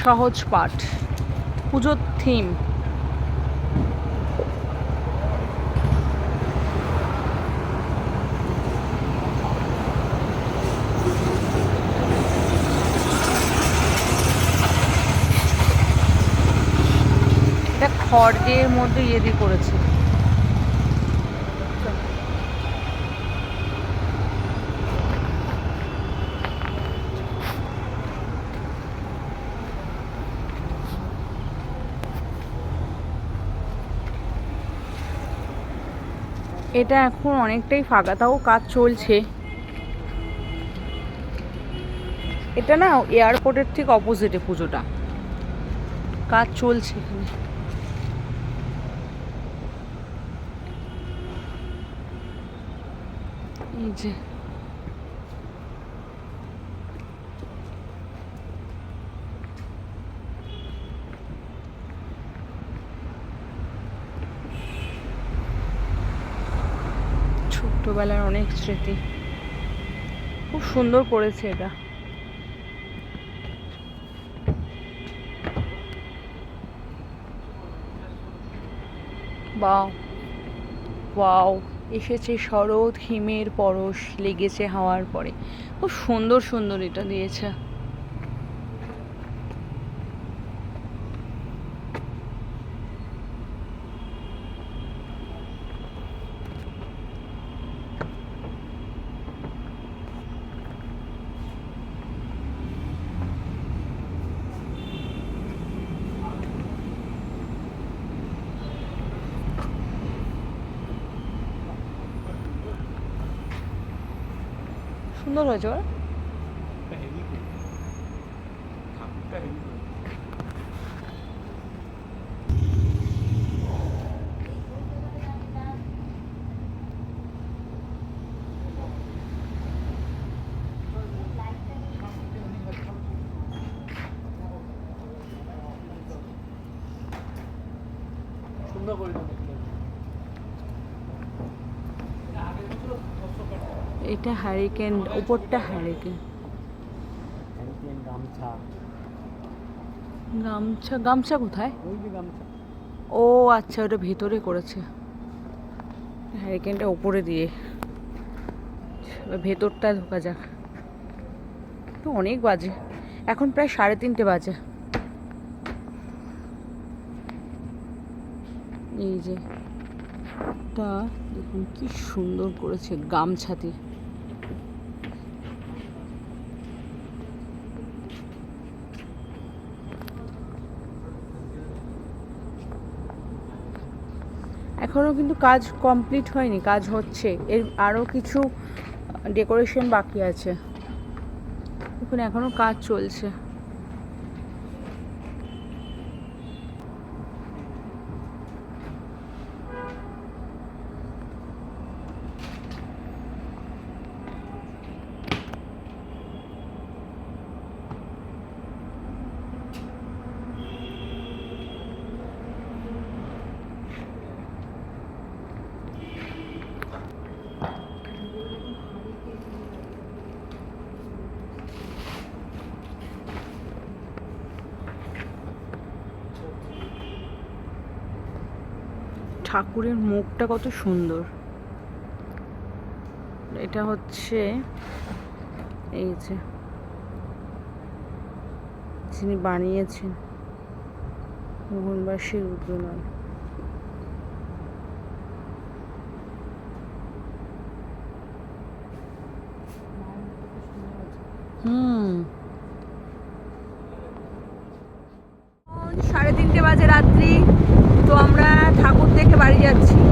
সহজ পাঠ পুজোর থিম খড় দিয়ে মধ্যে ইয়ে দিয়ে করেছে। এটা এখন অনেকটাই ফাঁকা, তাও কাজ চলছে। এটা না এয়ারপোর্টের ঠিক অপোজিটে পুজোটা। কাজ চলছে এখানে। এই যে। ছোট্টবেলার অনেক স্মৃতি। খুব সুন্দর করেছে এটা। বাও এসেছে শরৎ, হিমের পরশ, লেগেছে হাওয়ার পরে। খুব সুন্দর সুন্দর এটা দিয়েছে। 손으로 해줘요? 손나 걸리네 এটা হ্যারিকেন উপরটা হ্যারিকেন গামছা। গামছা গামছা কোথায়? ওই যে গামছা। ও আচ্ছা ওটা ভেতরে করেছে। হ্যারিকেনটা উপরে দিয়ে। ভেতরটা ঢোকা যাক। তো অনেক বাজে। এখন প্রায় সাড়ে তিনটে বাজে। এই যে টা দেখুন কি সুন্দর করেছে গামছা এখনও কিন্তু কাজ কমপ্লিট হয়নি, কাজ হচ্ছে। এর আরও কিছু ডেকোরেশন বাকি আছে। দেখুন এখনও কাজ চলছে। ঠাকুরের মুখটা কত সুন্দর। এটা হচ্ছে এই যে যিনি বানিয়েছেন মোহনবাসী রুদ্রনাথ সাড়ে তিনটে বাজে রাত্রি, তো আমরা যাচ্ছি।